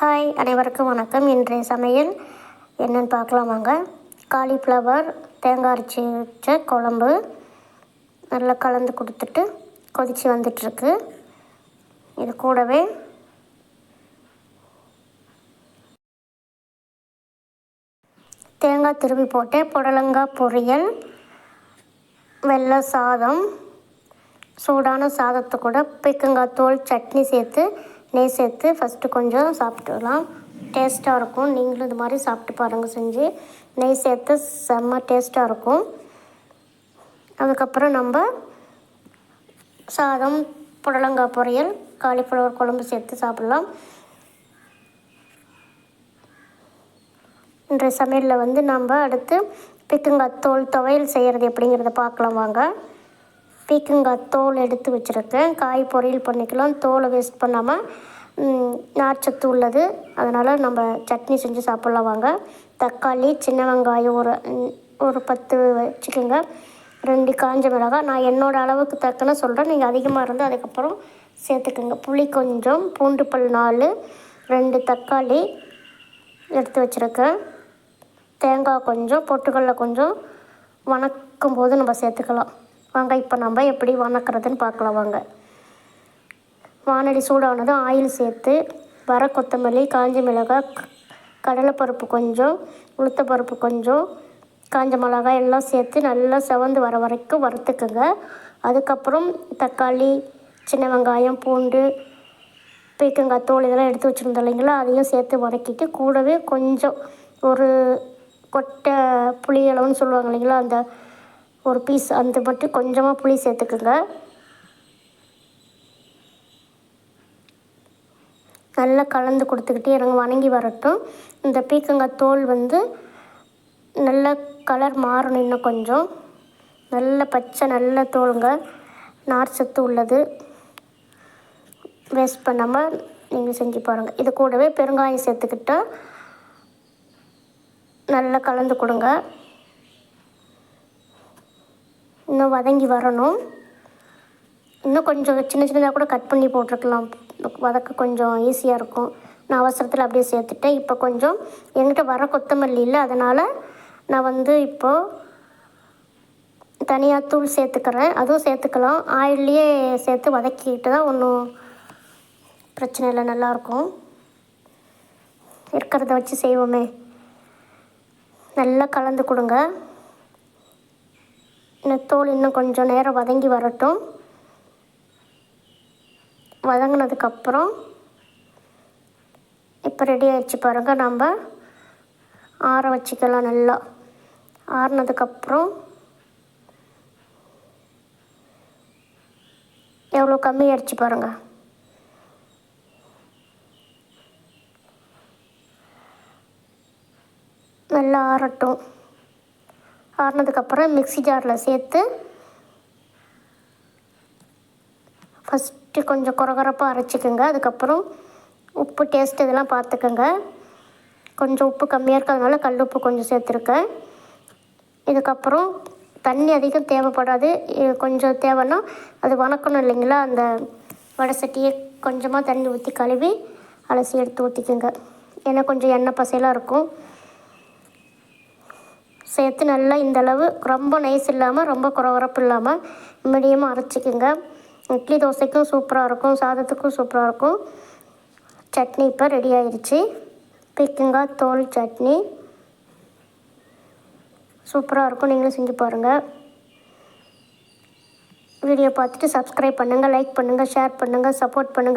Hi அனைவருக்கும் வணக்கம். இன்றைய சமையல் என்னென்னு பார்க்கலாம் வாங்க காலிஃப்ளவர் தேங்காய் அரைச்சி வச்ச குழம்பு நல்லா கலந்து கொடுத்துட்டு கொதித்து வந்துட்டுருக்கு. இது கூடவே தேங்காய் திருவி போட்டு புடலங்காய் பொரியல் வெள்ளை சாதம் சூடான சாதத்தை கூட பீக்கங்காய் தோல் சட்னி சேர்த்து நெய் சேர்த்து ஃபஸ்ட்டு கொஞ்சம் சாப்பிட்டுக்கலாம் டேஸ்ட்டாக இருக்கும். நீங்களும் இது மாதிரி சாப்பிட்டு பாருங்கள் செஞ்சு. நெய் சேர்த்து செம்ம டேஸ்ட்டாக இருக்கும். அதுக்கப்புறம் நம்ம சாதம் புடலங்காய் பொரியல் காலிஃப்ளவர் குழம்பு சேர்த்து சாப்பிட்லாம். இன்றைய சமையலில் வந்து நம்ம அடுத்து பித்துங்காய் தோல் துவையல் செய்கிறது எப்படிங்கிறத பார்க்கலாம் வாங்க. பீக்கங்காய் தோல் எடுத்து வச்சுருக்கேன். காய் பொரியல் பண்ணிக்கலாம். தோலை வேஸ்ட் பண்ணாமல் நார்ச்சத்து உள்ளது. அதனால் நம்ம சட்னி செஞ்சு சாப்பிட்லாம் வாங்க. தக்காளி சின்ன வெங்காயம் ஒரு ஒரு பத்து வச்சுக்கோங்க. ரெண்டு காஞ்ச மிளகாய். நான் என்னோடய அளவுக்கு தக்கன சொல்கிறேன் நீங்கள் அதிகமாக இருந்தால் அதுக்கப்புறம் சேர்த்துக்கோங்க. புளி கொஞ்சம் பூண்டு பல் நாலு ரெண்டு தக்காளி எடுத்து வச்சுருக்கேன். தேங்காய் கொஞ்சம் பொட்டுக்கடலை கொஞ்சம் வணக்கும் போது நம்ம சேர்த்துக்கலாம். வாங்க இப்போ நம்ம எப்படி வணக்கிறதுன்னு பார்க்கலாம் வாங்க. வானடி சூடானதும் ஆயில் சேர்த்து வர கொத்தமல்லி காஞ்ச மிளகாய் கடலைப்பருப்பு கொஞ்சம் உளுத்தப்பருப்பு கொஞ்சம் காஞ்ச மிளகாய் எல்லாம் சேர்த்து நல்லா செவந்து வர வரைக்கும் வறுத்துக்குங்க. அதுக்கப்புறம் தக்காளி சின்ன வெங்காயம் பூண்டு பீக்கங்காய் தோல் இதெல்லாம் எடுத்து வச்சுருந்தோம் இல்லைங்களா? அதையும் சேர்த்து வதக்கிட்டு கூடவே கொஞ்சம் ஒரு கொட்டை புளியளவுன்னு சொல்லுவாங்க இல்லைங்களா? அந்த ஒரு பீஸ் அந்த மட்டும் கொஞ்சமாக புளி சேர்த்துக்குங்க. நல்லா கலந்து கொடுத்துக்கிட்டே இருங்க வணங்கி வரட்டும். இந்த பீக்கங்காய் தோல் வந்து நல்ல கலர் மாறணும் இன்னும் கொஞ்சம். நல்ல பச்சை நல்ல தோலுங்க. நார் சத்து உள்ளது. வேஸ்ட் பண்ணாமல் நீங்கள் செஞ்சு பாருங்கள் இது கூடவே பெருங்காயம் சேர்த்துக்கிட்டால் நல்லா கலந்து கொடுங்க. இன்னும் வதங்கி வரணும். இன்னும் கொஞ்சம் சின்ன சின்னதாக கூட கட் பண்ணி போட்டிருக்கலாம். வதக்க கொஞ்சம் ஈஸியாக இருக்கும். நான் அவசரத்தில் அப்படியே சேர்த்துட்டேன். இப்போ கொஞ்சம் என்கிட்ட வர கொத்தமல்லி இல்லை அதனால் நான் வந்து இப்போது தனியாக தூள் சேர்த்துக்கிறேன். அதுவும் சேர்த்துக்கலாம். ஆயில்லையே சேர்த்து வதக்கிக்கிட்டு தான் ஒன்றும் பிரச்சனை இல்லை நல்லாயிருக்கும் இருக்கிறத வச்சு செய்வோமே. நல்லா கலந்து கொடுங்க. இன்னும் தோல் இன்னும் கொஞ்சம் நேரம் வதங்கி வரட்டும். வதங்கினதுக்கப்புறம் இப்போ ரெடி ஆகிடுச்சு பாருங்கள் நம்ம ஆற வச்சுக்கலாம் நல்லா. ஆறினதுக்கப்புறம் எவ்வளோ கம்மி ஆயிடுச்சு பாருங்கள் நல்லா ஆறட்டும். ஆறினதுக்கப்புறம் மிக்சி ஜாரில் சேர்த்து ஃபஸ்ட்டு கொஞ்சம் குறகுறப்பாக அரைச்சிக்கோங்க. அதுக்கப்புறம் உப்பு டேஸ்ட் இதெல்லாம் பார்த்துக்கோங்க. கொஞ்சம் உப்பு கம்மியாக இருக்கிறதுனால கல் உப்பு கொஞ்சம் சேர்த்துருக்கேன். இதுக்கப்புறம் தண்ணி அதிகம் தேவைப்படாது. கொஞ்சம் தேவைன்னா அது வணக்கணும் இல்லைங்களா? அந்த வடை சட்டியை கொஞ்சமாக தண்ணி ஊற்றி கழுவி அலசி எடுத்து ஊற்றிக்கோங்க. ஏன்னா கொஞ்சம் எண்ணெய் பசையெல்லாம் இருக்கும். சேர்த்து நல்லா இந்தளவு ரொம்ப நைஸ் இல்லாமல் ரொம்ப குறவரப்பு இல்லாமல் மீடியமாக அரைச்சிக்கோங்க. இட்லி தோசைக்கும் சூப்பராக இருக்கும் சாதத்துக்கும் சூப்பராக இருக்கும். சட்னி இப்போ ரெடி ஆயிடுச்சு பீக்கங்காய் தோல் சட்னி. சூப்பராக இருக்கும் நீங்களும் செஞ்சு பாருங்கள் வீடியோ பார்த்துட்டு சப்ஸ்கிரைப் பண்ணுங்கள் லைக் பண்ணுங்கள் ஷேர் பண்ணுங்கள் சப்போர்ட் பண்ணுங்கள்